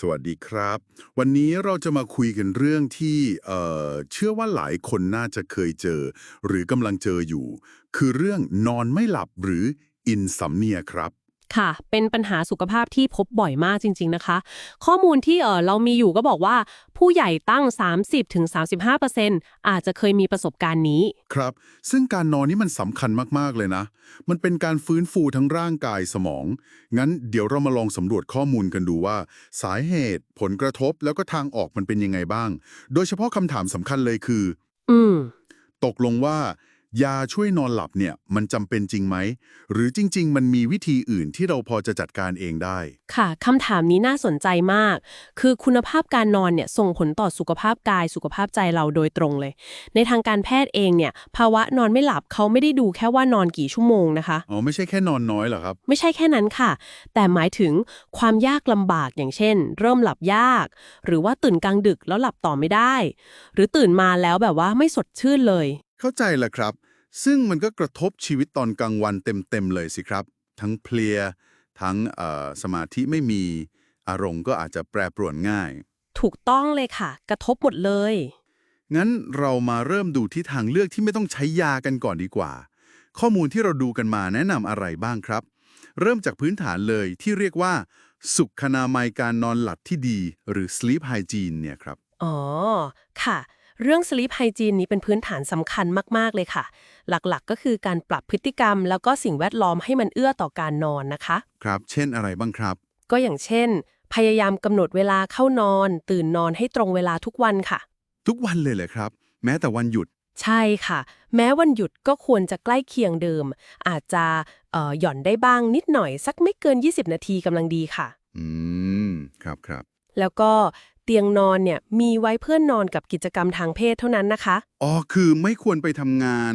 สวัสดีครับ วันนี้เราจะมาคุยกันเรื่องที่เเชื่อว่าหลายคนน่าจะเคยเจอ หรือกำลังเจออยู่ คือเรื่องนอนไม่หลับหรืออินสัมเนียครับ ค่ะ เป็นปัญหาสุขภาพที่พบบ่อยมากจริง ๆนะคะ ข้อมูลที่เออเรามีอยู่ก็บอกว่า ผู้ใหญ่ตั้ง 30-35%อาจจะเคยมีประสบการณ์นี้ ครับ ซึ่งการนอนนี่มันสำคัญมากๆเลยนะ มันเป็นการฟื้นฟูทั้งร่างกายสมอง งั้นเดี๋ยวเรามาลองสำรวจข้อมูลกันดูว่า สาเหตุ ผลกระทบแล้วก็ทางออกมันเป็นยังไงบ้าง โดยเฉพาะคำถามสำคัญเลยคือ อืม ตกลงว่า ยาช่วยนอนหลับเนี่ยมันจำเป็นจริงไหม หรือจริง ๆ มันมีวิธีอื่นที่เราพอจะจัดการเองได้ ค่ะคำถามนี้น่าสนใจมาก คือคุณภาพการนอนเนี่ยส่งผลต่อสุขภาพกายสุขภาพใจเราโดยตรงเลย ในทางการแพทย์เองเนี่ย ภาวะนอนไม่หลับเขาไม่ได้ดูแค่ว่านอนกี่ชั่วโมงนะคะ อ๋อ ไม่ใช่แค่นอนน้อยเหรอครับ ไม่ใช่แค่นั้นค่ะ แต่หมายถึงความยากลำบากอย่างเช่น เริ่มหลับยาก หรือว่าตื่นกลางดึกแล้วหลับต่อไม่ได้ หรือตื่นมาแล้วแบบว่าไม่สดชื่นเลย เข้าใจแหละครับ ซึ่งมันก็กระทบชีวิตตอนกลางวันเต็มๆเลยสิครับ ทั้งเพลีย ทั้งเอ่อสมาธิไม่มี อารมณ์ก็อาจจะแปรปรวนง่าย ถูกต้องเลยค่ะ กระทบหมดเลย งั้นเรามาเริ่มดูที่ทางเลือกที่ไม่ต้องใช้ยากันก่อนดีกว่า ข้อมูลที่เราดูกันมาแนะนำอะไรบ้างครับ เริ่มจากพื้นฐานเลยที่เรียกว่า สุขนามัยการนอนหลับที่ดี หรือ sleep hygiene เนี่ยครับ อ๋อ ค่ะ เรื่อง sleep hygiene นี้เป็นพื้นฐานสำคัญมาก ๆ เลยค่ะ หลักๆ ก็คือการปรับพฤติกรรม แล้วก็สิ่งแวดล้อมให้มันเอื้อต่อการนอนนะคะ ครับ เช่นอะไรบ้างครับ ก็อย่างเช่น พยายามกำหนดเวลาเข้านอน ตื่นนอนให้ตรงเวลาทุกวันค่ะ ทุกวันเลยเหรอครับ แม้แต่วันหยุด ใช่ค่ะ แม้วันหยุดก็ควรจะใกล้เคียงเดิม อาจจะเอ่อหย่อนได้บ้างนิดหน่อย สักไม่เกิน 20 นาทีกำลังดีค่ะ อืม ครับครับแล้วก็เตียงนอนเนี่ยมีไว้เพื่อนนอนกับกิจกรรมทางเพศเท่านั้นนะคะ อ๋อ คือไม่ควรไปทำงาน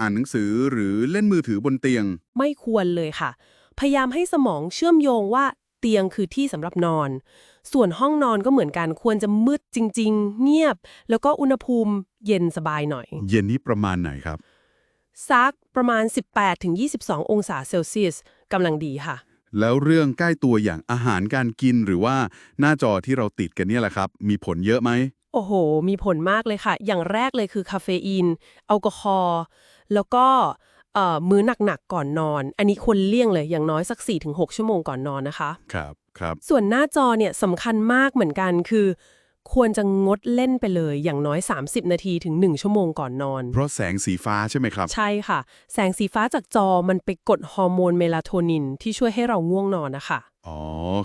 อ่านหนังสือหรือเล่นมือถือบนเตียง ไม่ควรเลยค่ะ พยายามให้สมองเชื่อมโยงว่าเตียงคือที่สำหรับนอน ส่วนห้องนอนก็เหมือนกันควรจะมืดจริง ๆ เงียบ แล้วก็อุณหภูมิเย็นสบายหน่อย เย็นนี้ประมาณไหนครับซักประมาณ 18-22 องศาเซลเซียสกำลังดีค่ะ แล้วเรื่องใกล้ตัวอย่างอาหารการกินหรือว่าหน้าจอที่เราติดกันเนี่ยแหละครับ มีผลเยอะไหม โอ้โห มีผลมากเลยค่ะ อย่างแรกเลยคือคาเฟอีนแอลกอฮอล์แล้วก็เอ่อมื้อหนักๆก่อนนอน อันนี้ควรเลี่ยงเลยอย่างน้อยสัก 4-6 ชั่วโมงก่อนนอนนะคะ ครับครับ ส่วนหน้าจอเนี่ยสำคัญมากเหมือนกันคือ ควรจะงดเล่นไปเลยอย่างน้อย 30 นาทีถึง 1 ชั่วโมงก่อนนอน เพราะแสงสีฟ้าใช่ไหมครับ ใช่ค่ะ แสงสีฟ้าจากจอมันไปกดฮอร์โมนเมลาโทนินที่ช่วยให้เราง่วงนอนนะคะ อ๋อ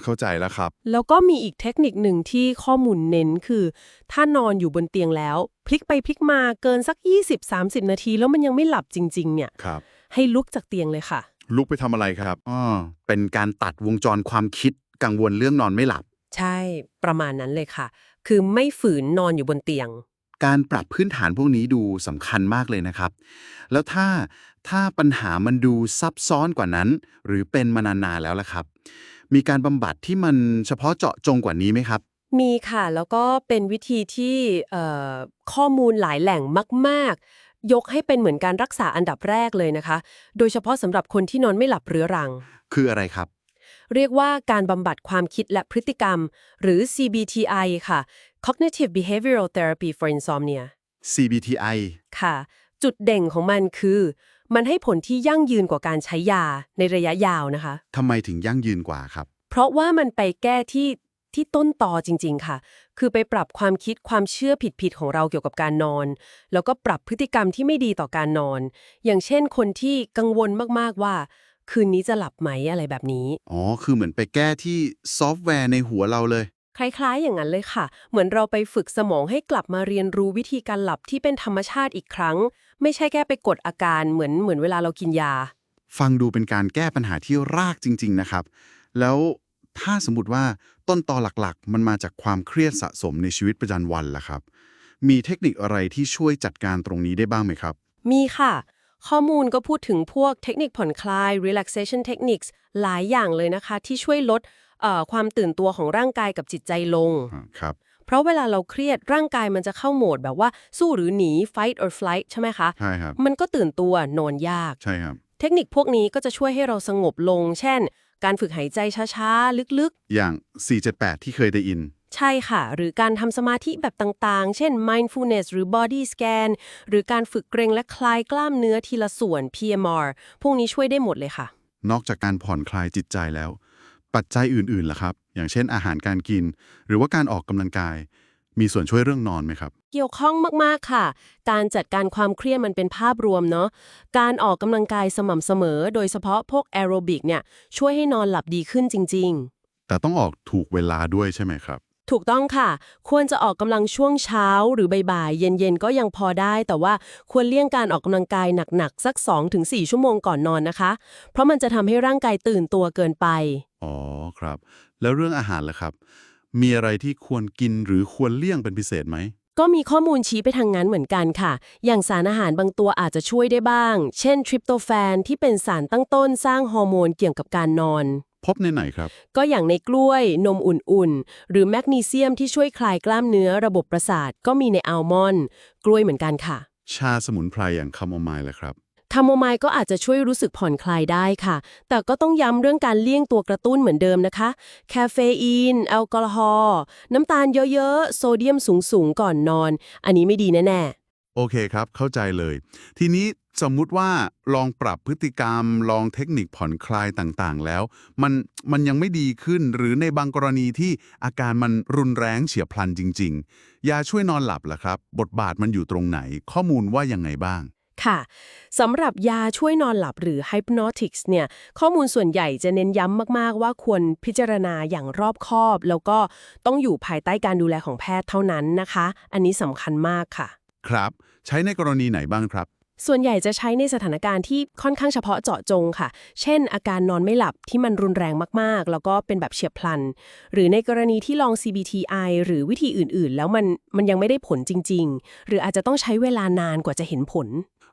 เข้าใจแล้วครับ แล้วก็มีอีกเทคนิคหนึ่งที่ข้อมูลเน้นคือ ถ้านอนอยู่บนเตียงแล้ว พลิกไปพลิกมาเกินสัก 20-30 นาที แล้วมันยังไม่หลับจริง ๆ เนี่ย ครับ ให้ลุกจากเตียงเลยค่ะ ลุกไปทำอะไรครับอ๋อเป็นการตัดวงจรความคิดกังวลเรื่องนอนไม่หลับ ใช่ ประมาณนั้นเลยค่ะ คือไม่ฝืนนอนอยู่บนเตียง การปรับพื้นฐานพวกนี้ดูสำคัญมากเลยนะครับ แล้วถ้าถ้าปัญหามันดูซับซ้อนกว่านั้น หรือเป็นมานานๆแล้วล่ะครับ มีการบำบัดที่มันเฉพาะเจาะจงกว่านี้ไหมครับ มีค่ะ แล้วก็เป็นวิธีที่เอ่อข้อมูลหลายแหล่งมาก ๆ ยกให้เป็นเหมือนการรักษาอันดับแรกเลยนะคะ โดยเฉพาะสำหรับคนที่นอนไม่หลับเรื้อรัง คืออะไรครับ เรียกว่าการบำบัดความคิดและพฤติกรรม หรือ CBTI ค่ะ Cognitive Behavioral Therapy for Insomnia CBTI ค่ะ จุดเด่งของมันคือ มันให้ผลที่ยั่งยืนกว่าการใช้ยาในระยะยาวนะคะทำไมถึงยั่งยืนกว่าครับ เพราะว่ามันไปแก้ที่ที่ต้นตอจริง ๆ ค่ะ คือไปปรับความคิดความเชื่อผิดๆของเราเกี่ยวกับการนอน แล้วก็ปรับพฤติกรรมที่ไม่ดีต่อการนอน อย่างเช่นคนที่กังวลมากๆว่า คืนนี้จะหลับไหมอะไรแบบนี้ อ๋อ คือเหมือนไปแก้ที่ซอฟต์แวร์ในหัวเราเลย คล้ายๆ อย่างนั้นเลยค่ะ เหมือนเราไปฝึกสมองให้กลับมาเรียนรู้วิธีการหลับที่เป็นธรรมชาติอีกครั้ง ไม่ใช่แค่ไปกดอาการเหมือนเหมือนเวลาเรากินยา ฟังดูเป็นการแก้ปัญหาที่รากจริง ๆ นะครับ แล้วถ้าสมมติว่าต้นตอหลักๆ มันมาจากความเครียดสะสมในชีวิตประจำวันล่ะครับ มีเทคนิคอะไรที่ช่วยจัดการตรงนี้ได้บ้างไหมครับ มีค่ะ ข้อมูลก็พูดถึงพวกเทคนิคผ่อนคลาย relaxation techniques หลายอย่างเลยนะคะ ที่ช่วยลดเอ่อความตื่นตัวของร่างกายกับจิตใจลง ครับ เพราะเวลาเราเครียดร่างกายมันจะเข้าโหมดแบบว่าสู้หรือหนี fight or flight ใช่ไหมคะ ใช่ครับ มันก็ตื่นตัวนอนยาก ใช่ครับ เทคนิคพวกนี้ก็จะช่วยให้เราสงบลง เช่น การฝึกหายใจช้าๆ ลึกอย่าง 478 ที่เคยได้ยินๆ ใช่ค่ะ หรือการทำสมาธิแบบต่างๆ เช่น mindfulness หรือ body scan หรือการฝึกเกรงและคลายกล้ามเนื้อทีละส่วน PMR พวกนี้ช่วยได้หมดเลยค่ะ นอกจากการผ่อนคลายจิตใจแล้ว ปัจจัยอื่นๆล่ะครับ อย่างเช่นอาหารการกิน หรือว่าการออกกำลังกาย มีส่วนช่วยเรื่องนอนไหมครับ เกี่ยวข้องมากๆค่ะ การจัดการความเครียดมันเป็นภาพรวมเนาะ การออกกำลังกายสม่ำเสมอ โดยเฉพาะพวกแอโรบิกเนี่ยช่วยให้นอนหลับดีขึ้นจริงแต่ต้องออกถูกเวลาด้วยใช่ไหมครับๆ ถูกต้องค่ะ ควรจะออกกำลังช่วงเช้าหรือบ่ายๆเย็นๆ ก็ยังพอได้ แต่ว่าควรเลี่ยงการออกกำลังกายหนักๆ สัก 2-4 ชั่วโมงก่อนนอนนะคะ เพราะมันจะทำให้ร่างกายตื่นตัวเกินไป อ๋อครับ แล้วเรื่องอาหารล่ะครับ มีอะไรที่ควรกินหรือควรเลี่ยงเป็นพิเศษไหม ก็มีข้อมูลชี้ไปทางนั้นเหมือนกันค่ะ อย่างสารอาหารบางตัวอาจจะช่วยได้บ้าง เช่นทริปโตแฟนที่เป็นสารตั้งต้นสร้างฮอร์โมนเกี่ยวกับการนอน พบในไหนครับ ก็อย่างในกล้วยนมอุ่นๆ หรือแมกนีเซียมที่ช่วยคลายกล้ามเนื้อระบบประสาทก็มีในอัลมอนด์กล้วยเหมือนกันค่ะ ชาสมุนไพรอย่างคาโมไมล์ล่ะครับคาโมไมล์ก็อาจจะช่วยรู้สึกผ่อนคลายได้ค่ะ แต่ก็ต้องย้ำเรื่องการเลี่ยงตัวกระตุ้นเหมือนเดิมนะคะ คาเฟอีน แอลกอฮอล์ น้ำตาลเยอะๆ โซเดียมสูงๆ ก่อนนอน อันนี้ไม่ดีแน่ๆ โอเคครับ เข้าใจเลย ทีนี้ สมมุติว่าลองปรับพฤติกรรม ลองเทคนิคผ่อนคลายต่างๆ แล้ว มันมันยังไม่ดีขึ้นหรือในบางกรณีที่อาการมันรุนแรงเฉียบพลันจริง ๆ ยาช่วยนอนหลับล่ะครับ บทบาทมันอยู่ตรงไหน ข้อมูลว่ายังไงบ้างค่ะสำหรับยาช่วยนอนหลับหรือ hypnotics เนี่ยข้อมูลส่วนใหญ่จะเน้นย้ำมาก ๆ ว่าควรพิจารณาอย่างรอบคอบ แล้วก็ต้องอยู่ภายใต้การดูแลของแพทย์เท่านั้นนะคะ อันนี้สำคัญมากค่ะ ครับ ใช้ในกรณีไหนบ้างครับ ส่วนใหญ่จะใช้ในสถานการณ์ที่ค่อนข้างเฉพาะเจาะจงค่ะ เช่น อาการนอนไม่หลับที่มันรุนแรงมากๆ แล้วก็เป็นแบบเฉียบพลัน หรือในกรณีที่ลอง CBTI หรือวิธีอื่นๆ แล้วมันมันยังไม่ได้ผลจริง ๆ หรืออาจจะต้องใช้เวลานานกว่าจะเห็นผล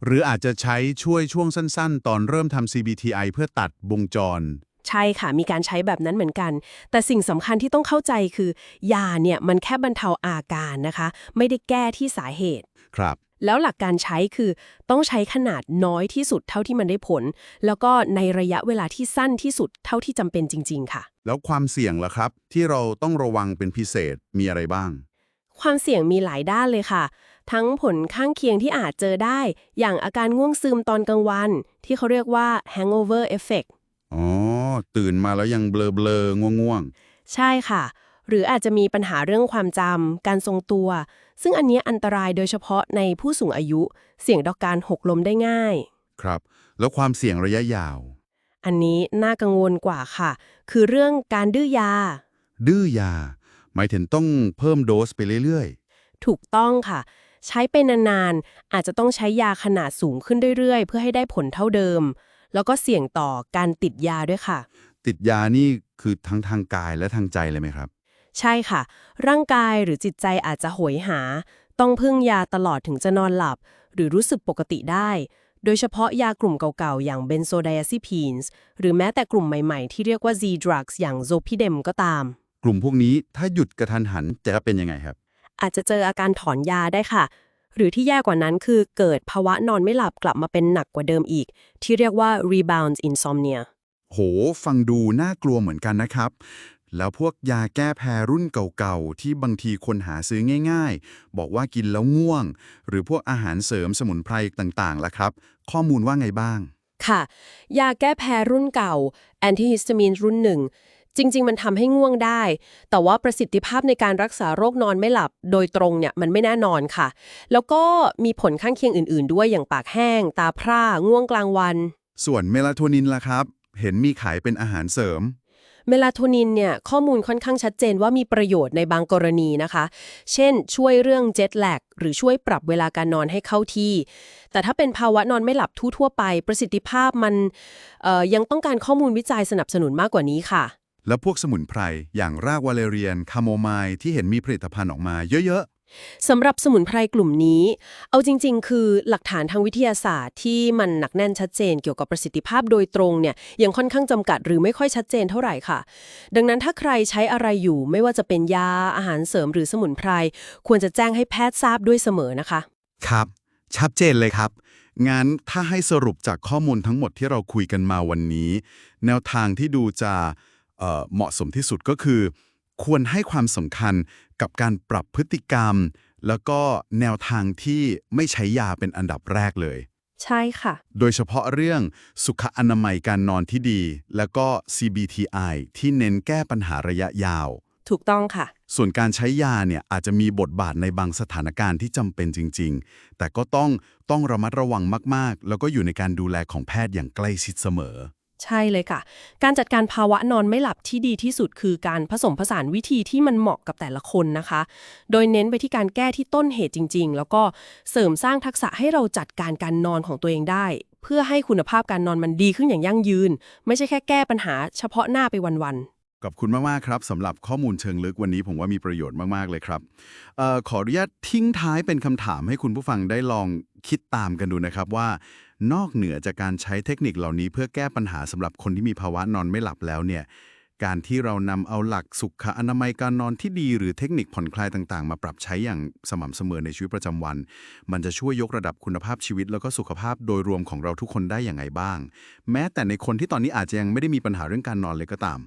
หรืออาจจะใช้ช่วยช่วงสั้น ๆ ตอนเริ่มทำ CBTI เพื่อตัดวงจรใช่ค่ะ มีการใช้แบบนั้นเหมือนกัน แต่สิ่งสำคัญที่ต้องเข้าใจคือ ยาเนี่ยมันแค่บรรเทาอาการนะคะ ไม่ได้แก้ที่สาเหตุ ครับ แล้วหลักการใช้คือต้องใช้ขนาดน้อยที่สุดเท่าที่มันได้ผล แล้วก็ในระยะเวลาที่สั้นที่สุดเท่าที่จำเป็นจริง ๆ ค่ะ แล้วความเสี่ยงล่ะครับ ที่เราต้องระวังเป็นพิเศษมีอะไรบ้าง ความเสี่ยงมีหลายด้านเลยค่ะ ทั้งผลข้างเคียงที่อาจเจอได้ อย่างอาการง่วงซึมตอนกลางวัน ที่เขาเรียกว่า hangover effect อ๋อตื่นมาแล้วยังเบลอเบลอง่วงง่วงใช่ค่ะ หรืออาจจะมีปัญหาเรื่องความจำการทรงตัว ซึ่งอันเนี้ยอันตรายโดยเฉพาะในผู้สูงอายุ เสี่ยงต่อการหกล้มได้ง่ายๆครับ แล้วความเสี่ยงระยะยาว อันนี้น่ากังวลกว่าค่ะ คือเรื่องการดื้อยา ดื้อยา หมายถึงต้องเพิ่มโดสไปเรื่อยถูกต้องค่ะ ใช้ไปนานๆอาจจะต้องใช้ยาขนาดสูงขึ้นเรื่อยๆ เพื่อให้ได้ผลเท่าเดิม แล้วก็เสี่ยงต่อการติดยาด้วยค่ะๆติดยานี่คือทั้งทางกายและทางใจเลยไหมครับ ใช่ค่ะ ร่างกายหรือจิตใจอาจจะโหยหา ต้องพึ่งยาตลอดถึงจะนอนหลับ หรือรู้สึกปกติได้ โดยเฉพาะยากลุ่มเก่าๆ อย่างเบนโซไดอะซิพีนส์หรือแม้แต่กลุ่มใหม่ๆ ที่เรียกว่า Z-drugs อย่างโซพิเดมก็ตาม กลุ่มพวกนี้ถ้าหยุดกระทันหันจะเป็นยังไงครับ อาจจะเจออาการถอนยาได้ค่ะ หรือที่แย่กว่านั้นคือเกิดภาวะนอนไม่หลับกลับมาเป็นหนักกว่าเดิมอีก ที่เรียกว่า rebound insomnia โห ฟังดูน่ากลัวเหมือนกันนะครับ แล้วพวกยาแก้แพ้รุ่นเก่าๆ ที่บางทีคนหาซื้อง่ายๆ บอกว่ากินแล้วง่วง หรือพวกอาหารเสริมสมุนไพรต่างๆล่ะครับ ข้อมูลว่าไงบ้าง ค่ะ ยาแก้แพ้รุ่นเก่า antihistamine รุ่นหนึ่งจริง ๆ มันทำให้ง่วงได้ แต่ว่าประสิทธิภาพในการรักษาโรคนอนไม่หลับ โดยตรงเนี่ยมันไม่แน่นอนค่ะ แล้วก็มีผลข้างเคียงอื่น ๆ ด้วยอย่างปากแห้ง ตาพร่า ง่วงกลางวัน ส่วนเมลาโทนินล่ะครับ เห็นมีขายเป็นอาหารเสริม เมลาโทนินเนี่ยข้อมูลค่อนข้างชัดเจนว่ามีประโยชน์ในบางกรณีนะคะ เช่น ช่วยเรื่องเจ็ตแลกหรือช่วยปรับเวลาการนอนให้เข้าที่ แต่ถ้าเป็นภาวะนอนไม่หลับทั่วๆไป ประสิทธิภาพมันยังต้องการข้อมูลวิจัยสนับสนุนมากกว่านี้ค่ะ แล้วพวกสมุนไพรอย่างรากวาเลเรียนคาโมไมล์ที่เห็นมีผลิตภัณฑ์ออกมาเยอะ สำหรับสมุนไพรกลุ่มนี้ เอาจริง ๆ คือหลักฐานทางวิทยาศาสตร์ที่มันหนักแน่นชัดเจนเกี่ยวกับประสิทธิภาพโดยตรงเนี่ยยังค่อนข้างจำกัดหรือไม่ค่อยชัดเจนเท่าไหร่ค่ะ ดังนั้นถ้าใครใช้อะไรอยู่ไม่ว่าจะเป็นยาอาหารเสริมหรือสมุนไพร ควรจะแจ้งให้แพทย์ทราบด้วยเสมอนะคะ ครับ ชัดเจนเลยครับ งั้นถ้าให้สรุปจากข้อมูลทั้งหมดที่เราคุยกันมาวันนี้ แนวทางที่ดูจะเเหมาะสมที่สุดก็คือ ควรให้ความสำคัญกับการปรับพฤติกรรม แล้วก็แนวทางที่ไม่ใช้ยาเป็นอันดับแรกเลย ใช่ค่ะ โดยเฉพาะเรื่องสุขอนามัยการนอนที่ดี แล้วก็ CBTI ที่เน้นแก้ปัญหาระยะยาว ถูกต้องค่ะ ส่วนการใช้ยาเนี่ยอาจจะมีบทบาทในบางสถานการณ์ที่จำเป็นจริง ๆ แต่ก็ต้องต้องระมัดระวังมาก ๆ แล้วก็อยู่ในการดูแลของแพทย์อย่างใกล้ชิดเสมอ ใช่เลยค่ะ การจัดการภาวะนอนไม่หลับที่ดีที่สุดคือการผสมผสานวิธีที่มันเหมาะกับแต่ละคนนะคะ โดยเน้นไปที่การแก้ที่ต้นเหตุจริง ๆ แล้วก็เสริมสร้างทักษะให้เราจัดการการนอนของตัวเองได้ เพื่อให้คุณภาพการนอนมันดีขึ้นอย่างยั่งยืน ไม่ใช่แค่แก้ปัญหาเฉพาะหน้าไปวันๆ ขอบคุณมาก ๆ ครับสำหรับข้อมูลเชิงลึกวันนี้ผมว่ามีประโยชน์มาก ๆ เลยครับออขออนุญาตทิ้งท้ายเป็นคำถามให้คุณผู้ฟังได้ลองคิดตามกันดูนะครับว่า นอกเหนือจากการใช้เทคนิคเหล่านี้ เพื่อแก้ปัญหาสำหรับคนที่มีภาวะนอนไม่หลับแล้วเนี่ยการที่เรานำเอาหลักสุขอนามัยการนอนที่ดี หรือเทคนิคผ่อนคลายต่างๆ มาปรับใช้อย่างสม่ำเสมอในชีวิตประจำวัน มันจะช่วยยกระดับคุณภาพชีวิต แล้วก็สุขภาพโดยรวมของเราทุกคนได้อย่างไรบ้าง แม้แต่ในคนที่ตอนนี้อาจจะยังไม่ได้มีปัญหาเรื่องการนอนเลยก็ตาม